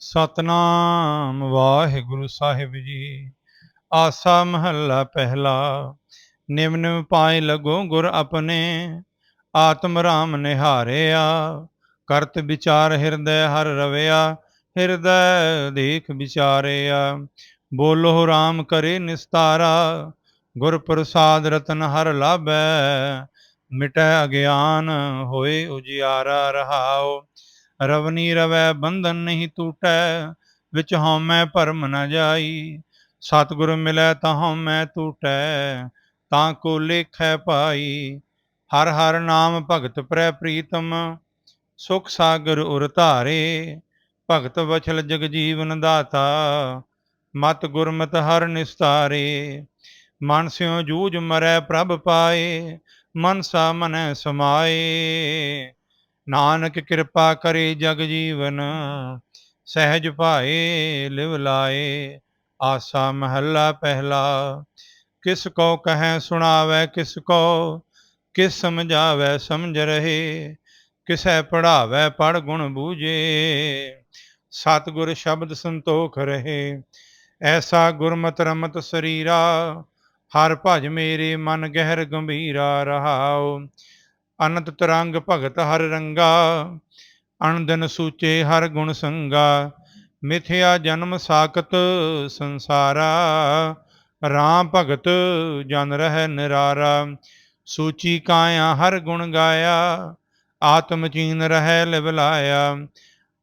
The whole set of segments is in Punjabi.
ਸਤਨਾਮ ਵਾਹਿਗੁਰੂ ਸਾਹਿਬ ਜੀ। ਆਸਾ ਮਹੱਲਾ ਪਹਿਲਾ ਨਿਮ ਨਿਮ ਪਾਏ ਲਗੋ ਗੁਰ ਆਪਣੇ, ਆਤਮ ਰਾਮ ਨਿਹਾਰਿਆ। ਕਰਤ ਵਿਚਾਰ ਹਿਰਦੈ ਹਰ ਰਵਿਆ, ਹਿਰਦੈ ਦੇਖ ਵਿਚਾਰਿਆ। ਬੋਲੋ ਰਾਮ ਕਰੇ ਨਿਸਤਾਰਾ, ਗੁਰ ਪ੍ਰਸਾਦ ਰਤਨ ਹਰ ਲਾਭੈ। ਮਿਟੈ ਅਗਿਆਨ ਹੋਏ ਉਜਿਆਰਾ ਰਹਾਓ ਰਵਨੀ ਰਵੈ ਬੰਧਨ ਨਹੀਂ ਟੂਟੈ ਵਿੱਚ ਹਉਮੈ ਭਰਮ ਨ ਜਾਈ। ਸਤਿਗੁਰ ਮਿਲੈ ਤਾਂ ਹਉਮੈ ਟੂਟੈ ਤਾਂ ਕੋ ਲੇਖੈ ਪਾਈ ਹਰ ਹਰ ਨਾਮ ਭਗਤ ਪ੍ਰੈ ਪ੍ਰੀਤਮ, ਸੁਖ ਸਾਗਰ ਉਰ ਧਾਰੇ। ਭਗਤ ਵਛਲ ਜਗ ਜੀਵਨ ਦਾਤਾ, ਮਤ ਗੁਰਮਤ ਹਰ ਨਿਸਤਾਰੇ। ਮਨ ਸਿਉ ਜੂਝ ਮਰੈ ਪ੍ਰਭ ਪਾਏ ਮਨ ਸਾ ਮਨੈ ਸਮਾਏ। ਨਾਨਕ ਕਿਰਪਾ ਕਰੇ ਜਗ ਜੀਵਨ, ਸਹਿਜ ਭਾਏ ਲਿਵ ਲਾਏ, ਆਸਾ ਮਹੱਲਾ ਪਹਿਲਾ। ਕਿਸ ਕੋ ਕਹੈ ਸੁਣਾਵੇ, ਕਿਸ ਕੋ ਕਿਸ ਸਮਝਾਵੇ, ਸਮਝ ਰਹੇ। ਕਿਸੈ ਪੜਾਵੇ ਪੜ ਗੁਣ ਬੂਝੇ। ਸਤਿਗੁਰ ਸ਼ਬਦ ਸੰਤੋਖ ਰਹੇ। ਐਸਾ ਗੁਰਮਤ ਰਮਤ ਸਰੀਰਾ, ਹਰ ਭਜ ਮੇਰੇ ਮਨ ਗਹਿਰ ਗੰਭੀਰਾ ਰਹਾਓ ਅਨੰਤ ਤਰੰਗ ਭਗਤ ਹਰ ਰੰਗਾ, ਅਣਦਨ ਸੂਚੇ ਹਰ ਗੁਣ ਸੰਗਾ। ਮਿਥਿਆ ਜਨਮ ਸਾਖਤ ਸੰਸਾਰਾ, ਰਾਮ ਭਗਤ ਜਨ ਰਹਿ ਨਿਰਾਰਾ। ਸੂਚੀ ਕਾਇਆ ਹਰ ਗੁਣ ਗਾਇਆ, ਆਤਮ ਚੀਨ ਰਹਿ ਲਿਵਲਾਇਆ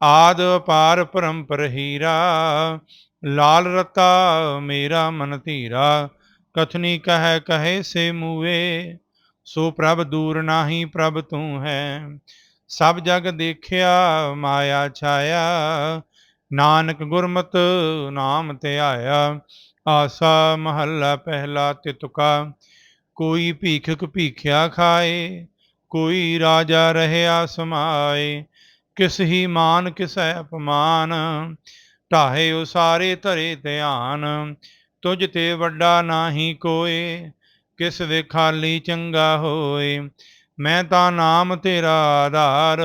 ਆਦ ਅਪਾਰ ਪਰੰਪਰ ਹੀਰਾ, ਲਾਲ ਰਤਾ ਮੇਰਾ ਮਨ ਧੀਰਾ। ਕਥਨੀ ਕਹੈ ਕਹੇ ਸੇ ਮੂਏ ਸੋ ਪ੍ਰਭ ਦੂਰ ਨਾਹੀ ਪ੍ਰਭ ਤੂੰ ਹੈ। ਸਭ ਜਗ ਦੇਖਿਆ, ਮਾਇਆ ਛਾਇਆ। ਨਾਨਕ ਗੁਰਮਤ ਨਾਮ ਤੇ ਆਇਆ। ਆਸਾ ਮਹੱਲਾ ਪਹਿਲਾ ਤਿਤੁਕਾ। ਕੋਈ ਭੀਖਕ ਭੀਖਿਆ ਖਾਏ, ਕੋਈ ਰਾਜਾ ਰਹਿਆ ਸਮਾਏ। ਕਿਸ ਹੀ ਮਾਨ ਕਿਸੈ ਅਪਮਾਨ, ਢਾਹੇ ਉਹ ਸਾਰੇ ਧਰੇ ਧਿਆਨ। ਤੁਝ ਤੇ ਵੱਡਾ ਨਾਹੀ ਕੋਏ ਕਿਸ ਵੇ ਖਾਲੀ ਚੰਗਾ ਹੋਏ? ਮੈਂ ਤਾਂ ਨਾਮ ਤੇਰਾ ਆਧਾਰ,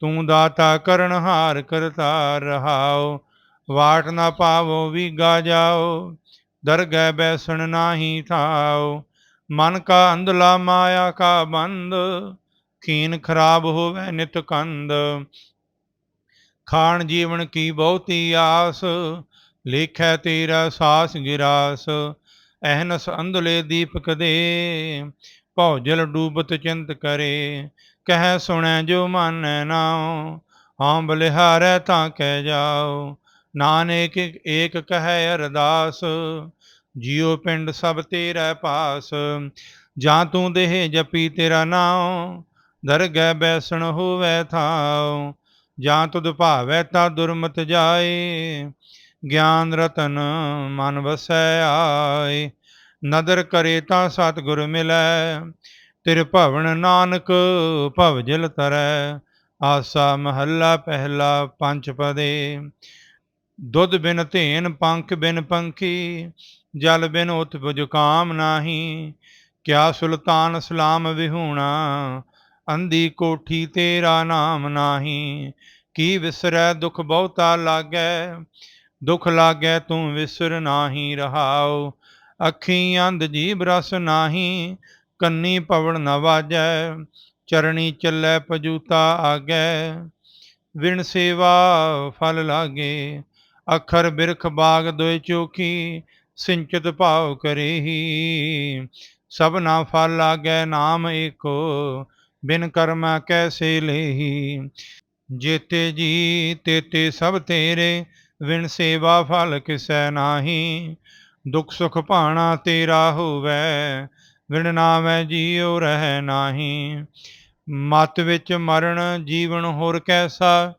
ਤੂੰ ਦਾਤਾ ਕਰਨ ਹਾਰ ਕਰਤਾ ਰਹਾਓ। ਵਾਟ ਨਾ ਪਾਵੋ ਵੀਗਾ ਜਾਓ, ਦਰਗਹਿ ਬੈਸਣ ਨਾਹੀ ਥਾਓ। ਮਨ ਕਾ ਅੰਧਲਾ ਮਾਇਆ ਕਾ ਬੰਦ, ਖੀਨ ਖਰਾਬ ਹੋਵੇ ਨਿਤ ਕੰਦ। ਖਾਣ ਜੀਵਨ ਕੀ ਬਹੁਤੀ ਆਸ, ਲੇਖੈ ਤੇਰਾ ਸਾਸ ਗਿਰਾਸ। ਅਹਨਸ ਅੰਧਲੇ ਦੀਪਕ ਦੇ ਭੌਜਲ ਡੂਬਤ ਚਿੰਤ ਕਰੇ। ਕਹਿ ਸੁਣੈ ਜੋ ਮਨ ਨਾਉ ਹਾਂ ਬਲਿਹਾਰੈ ਤਾਂ ਕਹਿ ਜਾਓ ਨਾਨਕ ਏਕ ਕਹੈ ਅਰਦਾਸ, ਜਿਉ ਪਿੰਡ ਸਭ ਤੇਰਾ ਪਾਸ। ਜਾਂ ਤੂੰ ਦੇਹ ਜਪੀ ਤੇਰਾ ਨਾਉ, ਦਰਗਹਿ ਬੈਸਣ ਹੋਵੇ ਥਾਉ। ਜਾਂ ਤੁਧ ਭਾਵੈ ਤਾ ਦੁਰਮਤ ਜਾਏ। ਗਿਆਨ ਰਤਨ ਮਨ ਵਸੈ ਆਏ, ਨਦਰ ਕਰੇ ਤਾਂ ਸਤਿਗੁਰ ਮਿਲੈ, ਤਿਰ ਭਵਨ ਨਾਨਕ ਭਵ ਜਲ ਤਰੈ, ਆਸਾ ਮਹੱਲਾ ਪਹਿਲਾ ਪੰਜ ਪਦੇ। ਦੁੱਧ ਬਿਨ ਧੇਨ ਪੰਖ ਬਿਨ ਪੰਖੀ, ਜਲ ਬਿਨ ਉਤ ਜੁਕਾਮ ਨਾਹੀ, ਕਿਆ ਸੁਲਤਾਨ ਸਲਾਮ ਵਿਹੂਣਾ ਅੰਦੀ ਕੋਠੀ ਤੇਰਾ ਨਾਮ ਨਾਹੀ, ਕੀ ਵਿਸਰੈ ਦੁਖ ਬਹੁਤਾ ਲਾਗੈ ਦੁਖ ਲਾਗੈ ਤੂੰ ਵਿਸਰ ਨਾਹੀ ਰਹਾਉ, ਅੱਖੀ ਅੰਧ ਜੀਬ ਰਸ ਨਾਹੀ, ਕੰਨੀ ਪਵਨ ਨ ਵਾਜੈ, ਚਰਣੀ ਚੱਲੈ ਪਜੂਤਾ ਆਗੈ। ਵਿਣ ਸੇਵਾ ਫਲ ਲਾਗੇ, ਅਖਰ ਬਿਰਖ ਬਾਗ ਦੋਇ ਚੋਖੀ, ਸਿੰਚਤ ਭਾਵ ਕਰੇਹੀ। ਸਭਨਾ ਫਲ ਲਾਗੈ ਨਾਮ ਏਕੋ, ਬਿਨ ਕਰਮਾ ਕੈਸੇ ਲੇਹੀ। ਜੇਤੇ ਜੀ, ਤੇਤੇ ਸਭ ਤੇਰੇ ਵਿਣ ਸੇਵਾ ਫਲ ਕਿਸੈ ਨਾਹੀ, ਦੁਖ ਸੁਖ ਭਾਣਾ ਤੇਰਾ ਹੋਵੇ ਵਿਣ ਨਾਮੈ ਜੀਉ ਰਹਿ ਨਾਹੀ। ਮਤ ਵਿੱਚ ਮਰਨ ਜੀਵਨ ਹੋਰ ਕੈਸਾ,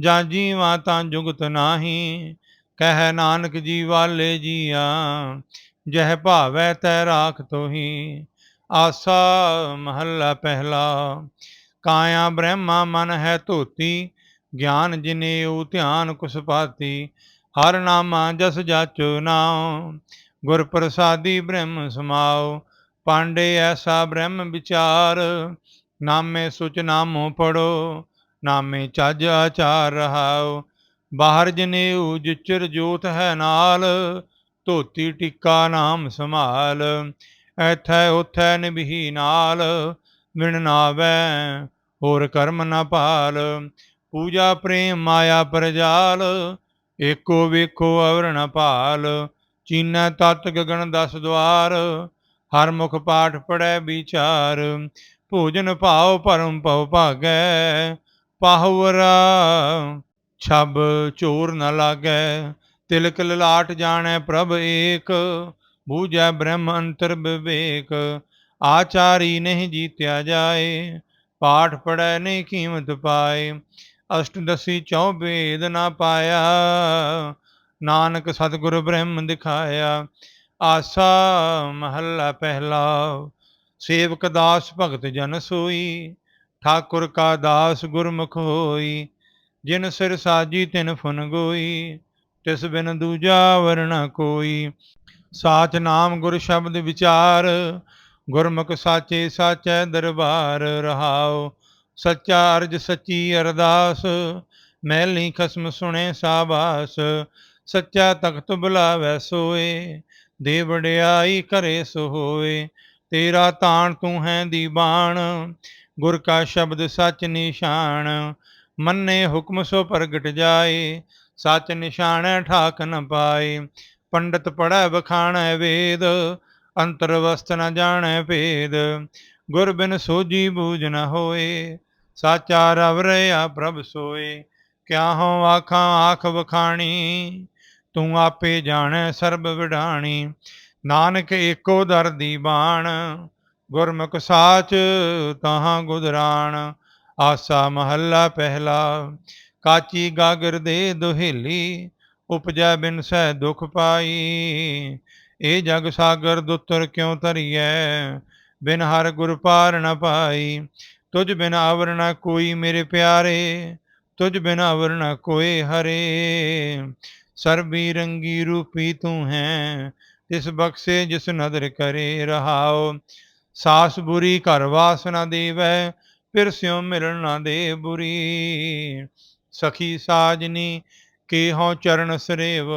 ਜਾਂ ਜੀਵਾਂ ਤਾਂ ਜੁਗਤ ਨਾਹੀ। ਕਹਿ ਨਾਨਕ ਜੀ ਵਾਲੇ ਜੀਆਂ, ਜਹ ਭਾਵੈ ਤੈ ਰਾਖ ਤੋਹੀ। ਆਸਾ ਮਹੱਲਾ ਪਹਿਲਾ, ਕਾਇਆ ਬ੍ਰਹਮਾ ਮਨ ਹੈ ਧੋਤੀ ਗਿਆਨ ਜਿਨੇ ਜਿਨੇਉ ਧਿਆਨ ਕੁਸ ਪਾਤੀ ਹਰ ਨਾਮਾ ਜਸ ਜਾਚੋ ਨਾਉ, ਗੁਰ ਪ੍ਰਸਾਦੀ ਬ੍ਰਹਮ ਸਮਾਉ, ਪਾਂਡੇ ਐਸਾ ਬ੍ਰਹਮ ਵਿਚਾਰ, ਨਾਮੇ ਸੁਚ ਨਾਮੋ ਪੜੋ, ਨਾਮੇ ਚੱਜ ਆਚਾਰ ਰਹਾਉ, ਬਾਹਰ ਜਨੇਊ ਜਿਚਰ ਜੋਤ ਹੈ ਨਾਲ, ਧੋਤੀ ਟਿੱਕਾ ਨਾਮ ਸੰਭਾਲ, ਐਥੈ ਉਥੈ ਨਿਭੀ ਨਾਲ ਵਿਣ ਨਾਵੈ ਹੋਰ ਕਰਮ ਨਾ ਭਾਲ ਪੂਜਾ ਪ੍ਰੇਮ ਮਾਇਆ ਪ੍ਰਜਾਲ, ਏਕੋ ਵੇਖੋ ਅਵਰਣ ਨ ਭਾਲ, ਚੀਨੈ ਤਤ ਗਗਨ ਦਸ ਦਵਾਰ, ਹਰ ਮੁਖ ਪਾਠ ਪੜੈ ਵਿਚਾਰ, ਭੋਜਨ ਭਾਉ ਪਰਮ ਭਉ ਭਾਗੈ ਪਾਹਵਰਾ ਛਬ ਚੋਰ ਨ ਲਾਗੈ, ਤਿਲਕ ਲਲਾਟ ਜਾਣੈ ਪ੍ਰਭ ਏਕ, ਬੂਝੈ ਬ੍ਰਹਮ ਅੰਤਰ ਵਿਵੇਕ, ਆਚਾਰੀ ਨਹੀਂ ਜੀਤਿਆ ਜਾਏ, ਪਾਠ ਪੜੈ ਨਹੀਂ ਕੀਮਤ ਪਾਏ ਅਸ਼ਟਦਸੀ ਚੌ ਵੇਦ ਨਾ ਪਾਇਆ। ਨਾਨਕ ਸਤਿਗੁਰ ਬ੍ਰਹਮ ਦਿਖਾਇਆ। ਆਸਾ ਮਹੱਲਾ ਪਹਿਲਾ। ਸੇਵਕ ਦਾਸ ਭਗਤ ਜਨ ਸੋਈ। ਠਾਕੁਰ ਕਾ ਦਾਸ ਗੁਰਮੁਖ ਹੋਈ। ਜਿਨ ਸਿਰ ਸਾਜੀ ਤਿਨ ਫੁਨ ਗੋਈ। ਤਿਸ ਬਿਨ ਦੂਜਾ ਵਰਣਾ ਕੋਈ। ਸਾਚ ਨਾਮ ਗੁਰ ਸ਼ਬਦ ਵਿਚਾਰ। ਗੁਰਮੁਖ ਸਾਚੇ ਸਾਚੈ ਦਰਬਾਰ ਰਹਾਓ ਸੱਚਾ ਅਰਜ ਸੱਚੀ ਅਰਦਾਸ ਮੈਲੀ ਖਸਮ ਸੁਣੇ ਸਾਬਾਸ। ਸੱਚਾ ਤਖਤ ਬੁਲਾਵੈ ਸੋਏ ਦੇ ਵਡਿਆਈ ਕਰੇ ਸੋ ਹੋਏ ਤੇਰਾ ਤਾਣ ਤੂੰ ਹੈ ਦੀਵਾਨ ਗੁਰ ਕਾ ਸ਼ਬਦ ਸੱਚ ਨਿਸ਼ਾਨ। ਮੰਨੇ ਹੁਕਮ ਸੋ ਪ੍ਰਗਟ ਜਾਏ, ਸੱਚ ਨਿਸ਼ਾਨੈ ਠਾਕ ਨ ਪਾਏ। ਪੰਡਤ ਪੜੈ ਬਖਾਣੈ ਵੇਦ, ਅੰਤਰ ਵਸਤ ਨ ਜਾਣੈ ਭੇਦ। ਗੁਰ ਬਿਨ ਸੋਜੀ ਬੂਝ ਨ ਹੋਏ ਸਾਚਾ ਰਵ ਰਿਆ ਪ੍ਰਭ ਸੋਏ ਕਿਆ ਹੋ ਆਖਾਂ ਆਖ ਵਖਾਣੀ, ਤੂੰ ਆਪੇ ਜਾਣੈ ਸਰਬ ਵਿਡਾਣੀ, ਨਾਨਕ ਏਕੋ ਦਰ ਦੀ ਬਾਣ, ਗੁਰਮੁਖ ਸਾਚ ਤਹਾਂ ਗੁਦਰਾਣ, ਆਸਾ ਮਹੱਲਾ ਪਹਿਲਾ, ਕਾਚੀ ਗਾਗਰ ਦੇ ਦੁਹੇਲੀ, ਉਪਜੈ ਬਿਨ ਸਹਿ ਦੁਖ ਪਾਈ ਇਹ ਜਗ ਸਾਗਰ ਦੁੱਤਰ ਕਿਉ ਧਰੀਐ, ਬਿਨ ਹਰ ਗੁਰ ਪਾਰ ਨ ਪਾਈ ਤੁਝ ਬਿਨਾ ਅਵਰ ਕੋਈ ਮੇਰੇ ਪਿਆਰੇ, ਤੁਝ ਬਿਨ ਅਵਰ ਨ ਹਰੇ। ਸਰਬੀ ਰੰਗੀ ਰੂਪੀ ਤੂੰ ਹੈ, ਤਿਸ ਬਖਸ਼ੇ ਜਿਸ ਨਦਰ ਕਰੇ ਰਹਾਓ ਸਾਸ ਬੁਰੀ ਘਰ ਵਾਸ ਨ ਦੇਵੈ, ਫਿਰ ਸਿਉ ਮਿਲਣ ਨਾ ਦੇ ਬੁਰੀ। ਸਖੀ ਸਾਜਨੀ ਕੇ ਹਉ ਚਰਨ ਸਰੇਵ,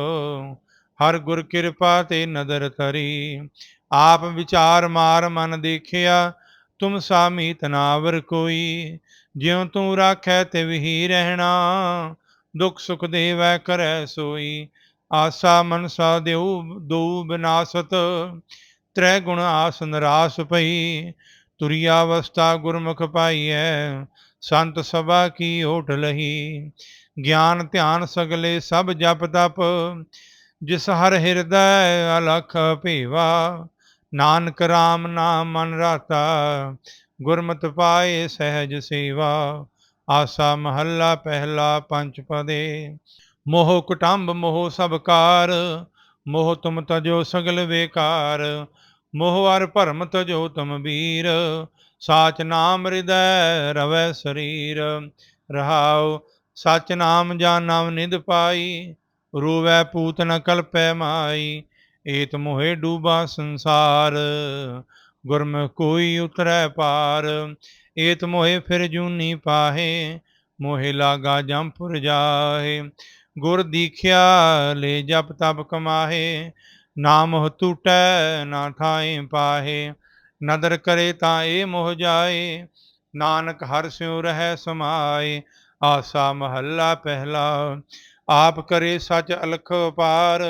ਹਰ ਗੁਰ ਕਿਰਪਾ ਤੇ ਨਦਰ ਤਰੀ ਆਪ ਵਿਚਾਰ ਮਾਰ ਮਨ ਦੇਖਿਆ ਤੁਮ ਸਾਮੀ ਤਨਾਵਰ ਕੋਈ, ਜਿਉ ਤੂੰ ਰਾਖੈ ਤਿਵ ਹੀ ਰਹਿਣਾ, ਦੁਖ ਸੁਖ ਦੇਵੈ ਕਰੈ ਸੋਈ, ਆਸਾ ਮਨਸਾ ਦੇਉ, ਦੋ ਬਿਨਾਸਤ, ਤ੍ਰੈ ਗੁਣ ਆਸ ਨਰਾਸ ਪਈ ਤੁਰਿਆ ਅਵਸਥਾ ਗੁਰਮੁਖ ਪਾਈਐ, ਸੰਤ ਸਭਾ ਕੀ ਓਟ ਲਹੀ, ਗਿਆਨ ਧਿਆਨ ਸਗਲੇ ਸਭ ਜਪ ਤਪ, ਜਿਸ ਹਰ ਹਿਰਦੈ ਅਲਖ ਭੇਵਾ ਨਾਨਕ RAM ਨਾਮ ਮਨ ਰਾਤਾ, ਗੁਰਮਤਿ ਪਾਏ ਸਹਿਜ ਸੇਵਾ, ਆਸਾ ਮਹੱਲਾ ਪਹਿਲਾ ਪੰਜ ਪਦੇ। ਮੋਹ ਕੁਟੰਬ ਮੋਹ ਸਬਕਾਰ ਮੋਹ ਤੁਮ ਤਜੋ ਸਗਲ ਵੇਕਾਰ, ਮੋਹ ਅਰ ਭਰਮ ਤਜੋ ਤੁਮ ਵੀਰ, ਸਾਚ ਨਾਮ ਹਿਰਦੈ ਰਵੈ ਸਰੀਰ। ਰਹਾਉ, ਸਚ ਨਾਮ ਜਾਂ ਨਾਮ ਨਿਦ ਪਾਈ, ਰੂਵੈ ਪੂਤ ਨ ਕਲਪੈ ਮਾਈ ਏਤ ਮੋਹਿ ਡੂਬਾ ਸੰਸਾਰ ਗੁਰਮ ਕੋਈ ਉਤਰੈ ਪਾਰ। ਏਤ ਮੋਹਿ ਫਿਰ ਜੂਨੀ ਪਾਹੇ, ਮੋਹਿ ਲਾਗਾ ਜੰਪੁਰ ਜਾਹੇ। ਗੁਰ ਦੀਖਿਆ ਲੈ ਜਪ ਤਪ ਕਮਾਹੇ, ਨਾਮ ਹੋ ਟੂਟੈ ਨਾ ਠਾਏ ਪਾਹੇ। ਨਦਰ ਕਰੇ ਤਾਂ ਏ ਮੋਹ ਜਾਏ, ਨਾਨਕ ਹਰ ਸਿਉ ਰਹਿ ਸਮਾਏ। ਆਸਾ ਮਹੱਲਾ ਪਹਿਲਾ, ਆਪ ਕਰੇ ਸਚ ਅਲਖ ਪਾਰ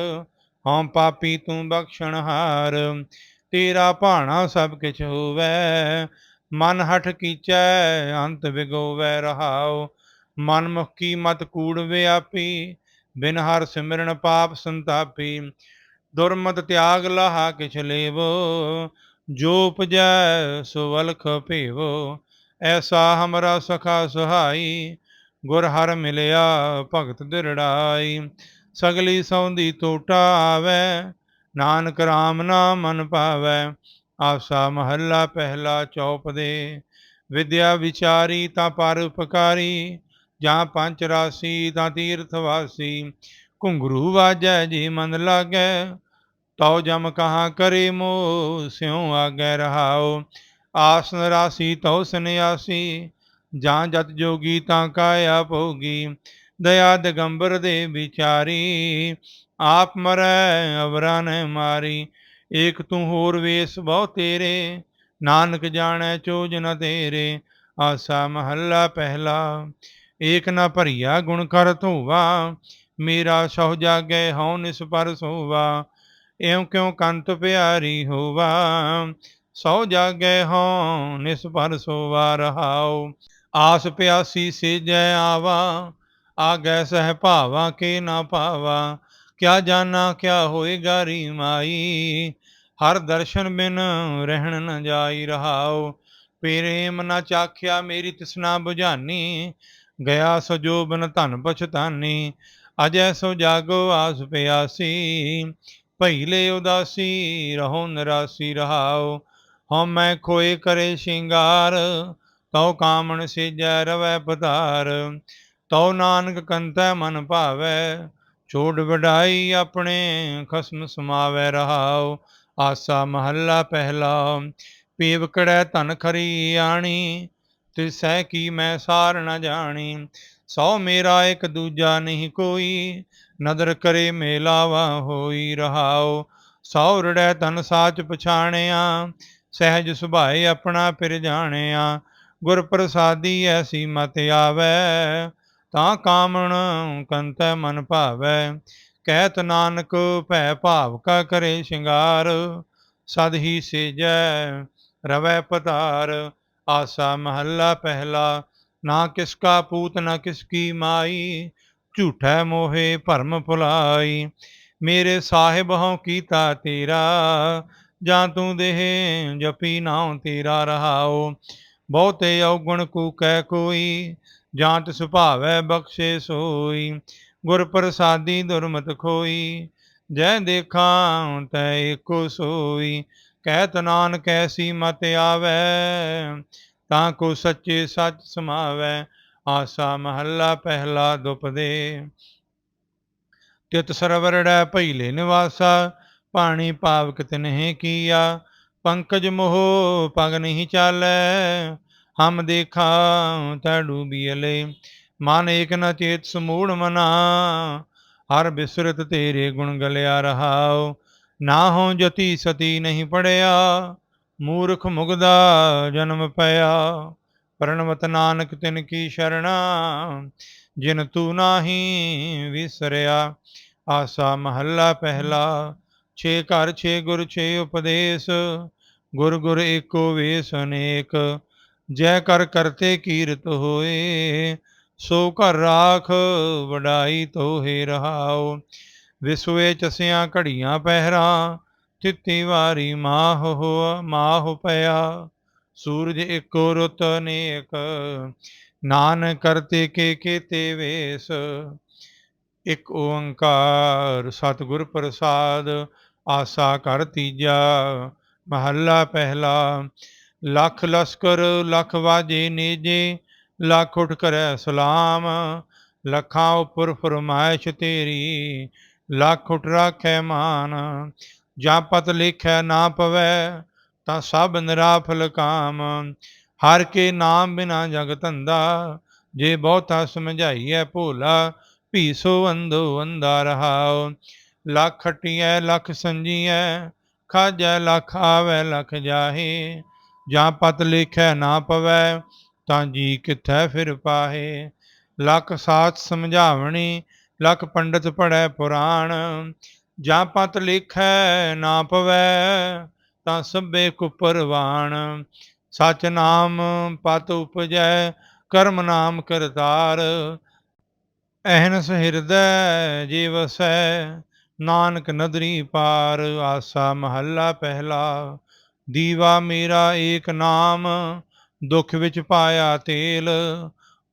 ਹਉ ਪਾਪੀ ਤੂੰ ਬਖਸ਼ਣਹਾਰ ਤੇਰਾ ਭਾਣਾ ਸਭ ਕਿਛ ਹੋਵੈ। ਮਨ ਹਠ ਕੀਚੈ, ਅੰਤ ਵਿਗੋਵੈ ਰਹਾਉ। ਮਨ ਮੁਖ ਕੀ ਮਤ ਕੂੜ ਵਿਆਪੀ, ਬਿਨ ਹਰ ਸਿਮਰਨ ਪਾਪ ਸੰਤਾਪੀ। ਦੁਰਮਤ ਤਿਆਗ ਲਹਾ ਕਿਛ ਲੇਵੋ, ਜੋ ਉਪਜੈ ਸੁਵਲਖ ਭੇਵੋ। ਐਸਾ ਹਮਰਾ ਸਖਾ ਸੁਹਾਈ, ਗੁਰ ਹਰ ਮਿਲਿਆ ਭਗਤ ਦਿਰੜਾਈ। ਸਗਲੀ ਸੌਂਦੀ ਟੋਟਾ ਆਵੈ ਨਾਨਕ RAM ਨਾਮ ਮਨ ਪਾਵੈ ਆਸਾ ਮਹੱਲਾ ਪਹਿਲਾ ਚੌਪ ਦੇ, ਵਿਦਿਆ ਵਿਚਾਰੀ ਤਾਂ ਪਰ ਉਪਕਾਰੀ। ਜਾਂ ਪੰਜ ਰਾਸੀ ਤਾਂ ਤੀਰਥ ਵਾਸੀ। ਘੁੰਗਰੂ ਵਾਜੈ ਜੀ ਮਨ ਲਾਗੈ, ਤਉ ਜਮ ਕਹਾ ਕਰੇ ਮੋ ਸਿਉ ਆਗੈ ਰਹਾਓ ਆਸਨ ਰਾਸੀ ਤਉ ਸੰਿਆਸੀ ਜਾਂ ਜਤ ਜੋਗੀ ਤਾਂ ਕਾਇਆ ਭੋਗੀ। ਦਇਆ ਦਗੰਬਰ ਦੇ ਵਿਚਾਰੀ, ਆਪ ਮਰੈ, ਅਵਰਾਂ ਨੇ ਮਾਰੀ। ਏਕ ਤੂੰ ਹੋਰ ਵੇਸ ਬਹੁ ਤੇਰੇ, ਨਾਨਕ ਜਾਣੈ ਚੋਜ ਨ ਤੇਰੇ। ਆਸਾ ਮਹੱਲਾ ਪਹਿਲਾ, ਏਕ ਨ ਭਰੀਆ ਗੁਣ ਕਰ ਧੋਵਾ। ਮੇਰਾ ਸਹੁ ਜਾਗੈ ਹਉ ਨਿਸ ਪਰ ਸੋਵਾ। ਇਉ ਕਿਉ ਕੰਤ ਪਿਆਰੀ ਹੋਵਾ? ਸਹੁ ਜਾਗੈ ਹਉ ਨਿਸ ਪਰ ਸੋਵਾ ਰਹਾਉ। ਆਸ ਪਿਆਸੀ ਸੇਜੈ ਆਵਾ। ਆਗੈ ਸਹਿ ਭਾਵਾਂ ਕੇ ਨਾ ਪਾਵਾ ਕਿਆ ਜਾਣਾ ਕਿਆ ਹੋਏਗਾ ਰੀ ਮਾਈ। ਹਰ ਦਰਸ਼ਨ ਬਿਨ ਰਹਿਣ ਨ ਜਾਈ ਰਹਾਉ ਪ੍ਰੇਮ ਨ ਚਾਖਿਆ ਮੇਰੀ ਤਿਸਨਾ 부ਝਾਨੀ ਗਿਆ ਸਜੋਬਨ ਧਨ ਪਛਤਾਨੀ, ਅਜੈ ਸੋ ਜਾਗੋ ਆਸ ਪਿਆਸੀ। ਪਹਿਲੇ ਉਦਾਸੀ, ਰਹੋ ਨਿਰਾਸੀ ਰਹਾਉ। ਹਉ ਮੈਂ ਖੋਏ ਕਰੇ ਸ਼ਿੰਗਾਰ, ਤਉ ਕਾਮਣ ਸਿਜੈ ਰਵੈ ਪਤਾਰ ਤਉ ਨਾਨਕ ਕੰਤੈ ਮਨ ਭਾਵੈ, ਛੋੜ ਵਡਾਈ ਆਪਣੇ ਖਸਮ ਸਮਾਵੈ ਰਹਾਉ, ਆਸਾ ਮਹੱਲਾ ਪਹਿਲਾ। ਪੀਵ ਕੜੈ ਧਨ ਖਰੀ ਆਣੀ, ਤਿਸੈ ਕੀ ਮੈਂ ਸਾਰ ਨ ਜਾਣੀ। ਸੋ ਮੇਰਾ ਇੱਕ ਦੂਜਾ ਨਹੀਂ ਕੋਈ, ਨਦਰ ਕਰੇ ਮੇਲਾਵਾ ਹੋਈ ਰਹਾਉ। ਸੌ ਰੜੈ ਤਨ ਸਾਚ ਪਛਾਣਿਆ, ਸਹਿਜ ਸੁਭਾਏ ਆਪਣਾ ਫਿਰ ਜਾਣਿਆ। ਗੁਰ ਪ੍ਰਸਾਦੀ ਐਸੀ ਮਤ ਆਵੈ ਤਾਂ ਕਾਮਣ ਕੰਤੈ ਮਨ ਭਾਵੈ, ਕਹਿਤ ਨਾਨਕ ਭੈ ਭਾਵ ਕਾ ਕਰੇ ਸ਼ਿੰਗਾਰ, ਸਦ ਹੀ ਸੇਜੈ ਰਵੈ ਪਤਾਰ ਆਸਾ ਮਹੱਲਾ ਪਹਿਲਾ, ਨਾ ਕਿਸ ਕਾ ਪੂਤ ਨਾ ਕਿਸ ਕੀ ਮਾਈ, ਝੂਠੈ ਮੋਹੇ ਭਰਮ ਭੁਲਾਈ, ਮੇਰੇ ਸਾਹਿਬ ਹਉ ਕੀਤਾ ਤੇਰਾ, ਜਾਂ ਤੂੰ ਦੇਹ ਜਪੀ ਨਾਉ ਤੇਰਾ ਰਹਾਓ ਬਹੁਤੇ ਔਗਣ ਕੂ ਕਹਿ ਕੋਈ, ਜਾਂ ਤਿਸ ਸੁਭਾਵੈ ਬਖਸ਼ੇ ਸੋਈ। ਗੁਰ ਪ੍ਰਸਾਦੀ ਦੁਰਮਤ ਖੋਈ, ਜੈ ਦੇਖਾਂ ਤੈ ਏਕੋ ਸੋਈ। ਕਹਿਤ ਨਾਨਕ ਐਸੀ ਮਤ ਆਵੈ, ਤਾਂ ਕੋ ਸੱਚੇ ਸੱਚ ਸਮਾਵੈ, ਆਸਾ ਮਹੱਲਾ ਪਹਿਲਾ ਦੁਪਦੇ ਤਿਤ ਸਰਵਰੜੈ ਭਈਲੇ ਨਿਵਾਸਾ, ਪਾਣੀ ਪਾਵਕ ਤਿਨਹਿ ਕੀਆ ਪੰਕਜ ਮੋਹ ਪਗ ਨਹੀਂ ਚਾਲੈ, ਹਮ ਦੇਖਾ ਤੈ ਡੂਬੀਲੇ ਮਨ ਏਕ ਨ ਚੇਤ ਸਮੂੜ ਮਨਾ, ਹਰ ਬਿਸਰਤ ਤੇਰੇ ਗੁਣ ਗਲਿਆ ਰਹਾਉ। ਨਾ ਹੋ ਜਤੀ ਸਤੀ ਨਹੀਂ ਪੜਿਆ, ਮੂਰਖ ਮੁਗਦਾ ਜਨਮ ਪਿਆ। ਪ੍ਰਣਵਤ ਨਾਨਕ ਤਿਨ ਕੀ ਸ਼ਰਣਾ, ਜਿਨ ਤੂ ਨਾਹੀ ਵਿਸਰਿਆ। ਆਸਾ ਮਹੱਲਾ ਪਹਿਲਾ, ਛੇ ਘਰ ਛੇ ਗੁਰ ਛੇ ਉਪਦੇਸ਼ ਗੁਰ ਗੁਰ ਏਕੋ ਵੇਸ ਅਨੇਕ, ਜੈ ਕਰ ਕਰਤੇ ਕੀਰਤ ਹੋਏ, ਸੋ ਘਰ ਰਾਖ ਵਡਾਈ ਤੋਹੇ ਰਹਾਉ ਵਿਸਵੇ ਚਸਿਆਂ ਘੜੀਆਂ ਪਹਿਰਾ, ਤਿੱਤੀ ਵਾਰੀ ਮਾਹ ਹੋ, ਮਾਹ ਪਿਆ, ਸੂਰਜ ਇੱਕੋ ਰੁੱਤ ਅਨੇਕ ਨਾਨ ਕਰਤੇ ਕੇ ਕੀਤੇ ਵੇਸ, ਇਕ ਓੰਕਾਰ ਸਤਿਗੁਰ ਪ੍ਰਸਾਦ, ਆਸਾ ਕਰ ਤੀਜਾ ਮਹੱਲਾ ਪਹਿਲਾ, ਲੱਖ ਲਸਕਰ, ਲੱਖ ਵਾਜੇ ਨੇਜੇ, ਲੱਖ ਉਠ ਕਰੈ ਸਲਾਮ, ਲੱਖਾਂ ਉਪਰ ਫਰਮਾਇਸ਼ ਤੇਰੀ, ਲੱਖ ਉਠ ਰਾਖੈ ਮਾਨ, ਜਾਂ ਪਤ ਲਿਖੈ ਨਾ ਪਵੈ, ਤਾਂ ਸਭ ਨਿਰਾਫਲ ਕਾਮ, ਹਰ ਕੇ ਨਾਮ ਬਿਨਾ ਜਗ ਧੰਦਾ, ਜੇ ਬਹੁਤਾ ਸਮਝਾਈਐ ਭੋਲਾ, ਭੀਸੋ ਅੰਧੋ ਅੰਧਾ ਰਹਾਉ, ਲੱਖ ਖਟੀਐ ਲੱਖ ਸੰਜੀਐ ਖਾਜੈ ਲੱਖ ਆਵੈ ਲੱਖ ਜਾਹੇ, ਜਾਂ ਪਤ ਲਿਖੈ ਨਾ ਪਵੈ, ਤਾਂ ਜੀ ਕਿਥੈ ਫਿਰ ਪਾਹੇ। ਲੱਖ ਸਾਥ ਸਮਝਾਵਣੀ, ਲੱਖ ਪੰਡਤ ਪੜੈ ਪੁਰਾਣ, ਜਾਂ ਪਤ ਲਿਖੈ ਨਾ ਪਵੈ, ਤਾਂ ਸਭੇ ਕੁਪਰਵਾਣ ਸਚ ਨਾਮ ਪਤ ਉਪਜੈ, ਕਰਮ ਨਾਮ ਕਰਤਾਰ। ਅਹਨਸ ਹਿਰਦੈ ਜੀਵਸੈ ਨਾਨਕ ਨਦਰੀ ਪਾਰ ਆਸਾ ਮਹੱਲਾ ਪਹਿਲਾ, ਦੀਵਾ ਮੇਰਾ ਏਕ ਨਾਮ, ਦੁੱਖ ਵਿੱਚ ਪਾਇਆ ਤੇਲ,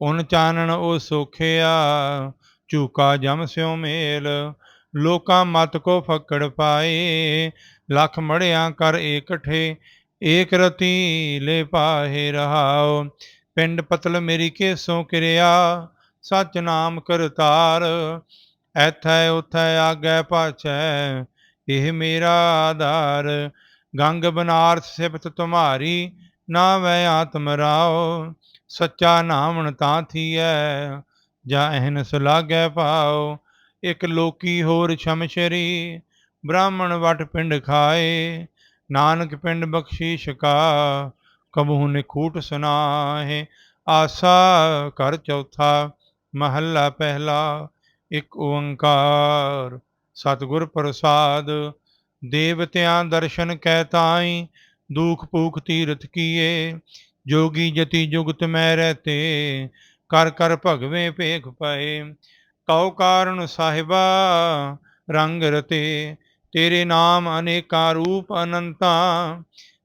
ਉਨ ਚਾਨਣ ਉਹ ਸੋਖਿਆ, ਝੂਕਾ ਜਮ ਸਿਉ ਮੇਲ, ਲੋਕਾਂ ਮਤ ਕੋ ਫੱਕੜ ਪਾਏ, ਲੱਖ ਮੜਿਆਂ ਕਰ ਏਕਠੇ, ਏਕ ਰਤੀ ਲੈ ਪਾਹੇ ਰਹਾਉ, ਪਿੰਡ ਪਤਲ ਮੇਰੀ ਕੇਸੋਂ ਕਿਰਿਆ, ਸਚ ਨਾਮ ਕਰਤਾਰ ਐਥੈ ਉਥੈ ਆਗੈ ਪਾਛੈ, ਇਹ ਮੇਰਾ ਆਧਾਰ। ਗੰਗ ਬਨਾਰਸ ਸਿਫਤ ਤੁਮਾਰੀ ਨਾ ਵੈ ਆਤਮ ਰਾਓ। ਸੱਚਾ ਨਾਮਣ ਤਾਂ ਥੀਐ, ਜਾ ਅਹਨਸ ਲਾਗੈ ਪਾਓ ਇਕ ਲੋਕੀ ਹੋਰ ਛਮਸ਼ਰੀ ਬ੍ਰਾਹਮਣ ਵਟ ਪਿੰਡ ਖਾਏ। ਨਾਨਕ ਪਿੰਡ ਬਖਸ਼ੀਸ਼ ਕਾ, ਕਬਹੂ ਨਿਖੂਟ ਸੁਨਾਹੇ। ਆਸਾ ਕਰ ਚੌਥਾ, ਮਹੱਲਾ ਪਹਿਲਾ। ਇੱਕ ਓੰਕਾਰ। ਸਤਿਗੁਰ ਪ੍ਰਸਾਦ ਦੇਵਤਿਆਂ ਦਰਸ਼ਨ ਕਹਿ ਤਾਈ, ਦੁਖ ਭੂਖ ਤੀਰਥ ਕੀਏ, ਜੋਗੀ ਜਤੀ ਜੁਗਤ ਮੈਂ ਰਹਤੇ, ਕਰ ਕਰ ਭਗਵੇਂ ਭੇਖ ਪਏ। ਕਉ ਕਾਰਨ ਸਾਹਿਬਾ, ਰੰਗ ਰਤੇ, ਤੇਰੇ ਨਾਮ ਅਨੇਕਾ ਰੂਪ ਅਨੰਤਾ,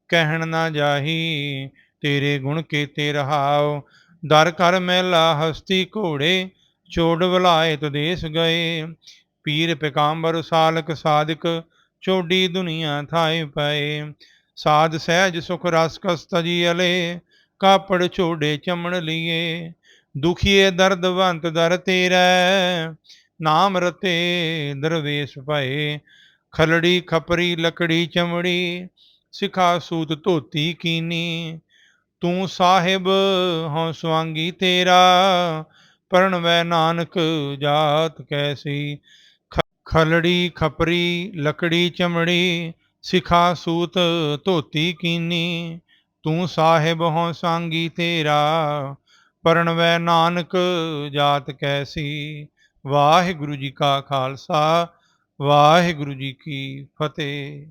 ਕਹਿਣ ਨਾ ਜਾਹੀ, ਤੇਰੇ ਗੁਣ ਕੀਤੇ ਰਹਾਉ। ਦਰ ਕਰ ਮੈਲਾ ਹਸਤੀ ਘੋੜੇ ਛੋੜ ਬੁਲਾਏ ਤਦੇਸ ਗਏ। ਪੀਰ ਪਿਕਾੰਬਰ ਸਾਲਕ ਸਾਧਕ, ਚੋਡੀ ਦੁਨੀਆ ਥਾਏ ਪਏ। ਸਾਧ ਸਹਿਜ ਸੁਖ ਰਸ ਕਸ ਤਜੀ ਅਲੇ ਕਾਪੜ ਛੋੜੇ ਚਮਣ ਲੀਏ। ਦੁਖੀਏ ਦਰਦਵੰਤ ਦਰ ਤੇਰਾ, ਨਾਮ ਰਤੇ ਦਰਵੇਸ਼ ਭਏ। ਖਲੜੀ ਖਪਰੀ, ਲਕੜੀ ਚਮੜੀ, ਸਿਖਾ ਸੂਤ ਧੋਤੀ ਕੀਨੀ। ਤੂੰ ਸਾਹਿਬ, ਹਉ ਸਵਾਂਗੀ ਤੇਰਾ। ਪਰਣਵੈ ਨਾਨਕ ਜਾਤ ਕੈਸੀ? ਖ- ਖਲੜੀ, ਖਪਰੀ, ਲਕੜੀ, ਚਮੜੀ, ਸਿਖਾ ਸੂਤ ਧੋਤੀ ਕੀਨੀ? ਤੂੰ ਸਾਹਿਬ ਹੋ ਸੰਗੀ ਤੇਰਾ, ਪਰਣ ਵੈ ਨਾਨਕ ਜਾਤ ਕੈਸੀ? ਵਾਹਿਗੁਰੂ ਜੀ ਕਾ ਖਾਲਸਾ, ਵਾਹਿਗੁਰੂ ਜੀ ਕੀ ਫਤਿਹ।